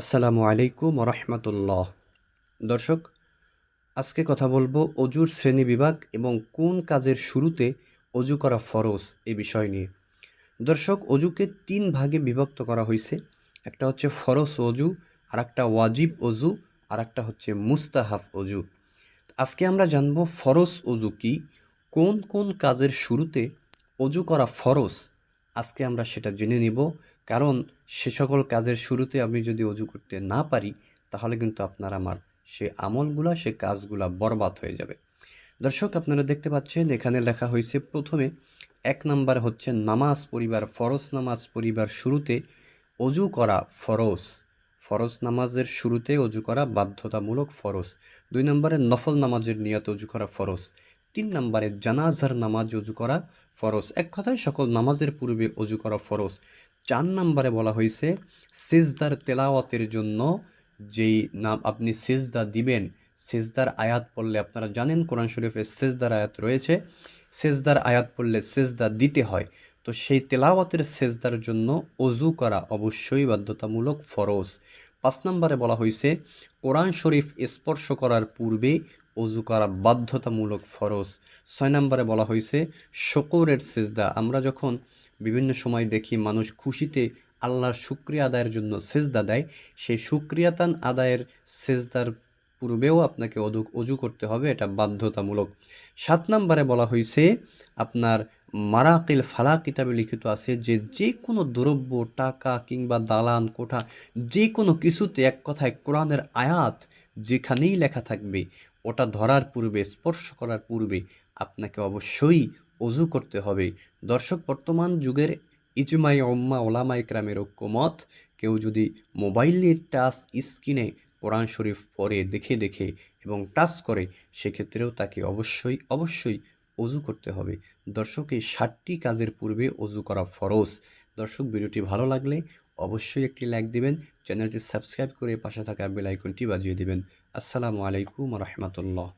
আসসালামু আলাইকুম রহমতুল্লাহ দর্শক, আজকে কথা বলব অজুর শ্রেণি বিভাগ এবং কোন কাজের শুরুতে অজু করা ফরজ এ বিষয় নিয়ে। দর্শক, অজুকে তিন ভাগে বিভক্ত করা হয়েছে। একটা হচ্ছে ফরজ অজু আর একটা ওয়াজিব অজু আর একটা হচ্ছে মুস্তাহাফ অজু। আজকে আমরা জানব ফরজ অজু কি, কোন কোন কাজের শুরুতে অজু করা ফরজ আজকে আমরা সেটা জেনে নিব। কারণ সে সকল কাজের শুরুতে আমি যদি অজু করতে না পারি, তাহলে কিন্তু আপনার আমার সে আমলগুলা, সে কাজগুলা বরবাদ হয়ে যাবে। দর্শক, আপনারা দেখতে পাচ্ছেন, এখানে লেখা হয়েছে, প্রথমে এক নাম্বার হচ্ছে নামাজ পরিবার ফরজ নামাজ পরিবার শুরুতে অজু করা ফরজ। ফরজ নামাজের শুরুতে অজু করা বাধ্যতামূলক ফরজ। দুই নম্বরে নফল নামাজের নিয়ত অজু করা ফরজ। তিন নম্বরে জানাজার নামাজ অজু করা ফরজ। এক কথায় সকল নামাজের পূর্বে অজু করা ফরজ। চার নম্বরে বলা হয়েছে সেজদার তেলাওয়াতের জন্য যেই নাম আপনি সেজদা দিবেন, সেজদার আয়াত পড়লে আপনারা জানেন কোরআন শরীফে সেজদার আয়াত রয়েছে। সেজদার আয়াত পড়লে সেজদা দিতে হয়। তো সেই তেলাওয়াতের সেজদার জন্য অজু করা অবশ্যই বাধ্যতামূলক ফরজ। পাঁচ নম্বরে বলা হয়েছে কোরআন শরীফ স্পর্শ করার পূর্বে অজু করা বাধ্যতামূলক ফরজ। ছয় নম্বরে বলা হয়েছে শকরের সেজদা। আমরা যখন বিভিন্ন সময় দেখি মানুষ খুশিতে আল্লাহর শুক্রিয়া আদায়ের জন্য সেজদা দেয়, সেই শুক্রিয়াতান আদায়ের সেজদার পূর্বেও আপনাকে অজু অজু করতে হবে, এটা বাধ্যতামূলক। সাত নম্বরে বলা হয়েছে আপনার মারাকিল ফালা কিতাবে লিখিত আছে যে যে কোনো দ্রব্য, টাকা কিংবা দালান, কোঠা যে কোনো কিছুতে এক কথায় কোরআনের আয়াত যেখানেই লেখা থাকবে, ওটা ধরার পূর্বে, স্পর্শ করার পূর্বে আপনাকে অবশ্যই অজু করতে হবে। দর্শক, বর্তমান যুগের ইজমাই ওম্মা ওলামা ইকরামের ঐক্যমত, কেউ যদি মোবাইলের টাচ স্ক্রিনে কোরআন শরীফ পরে দেখে দেখে এবং টাচ করে, সেক্ষেত্রেও তাকে অবশ্যই অবশ্যই অজু করতে হবে। দর্শক, এই ষাটটি কাজের পূর্বে অজু করা ফরজ। দর্শক, ভিডিওটি ভালো লাগলে অবশ্যই একটি লাইক দিবেন চ্যানেলটি সাবস্ক্রাইব করে পাশে থাকা বেল আইকনটি বাজিয়ে দিবেন। আসসালামু আলাইকুম রহমতুল্লাহ।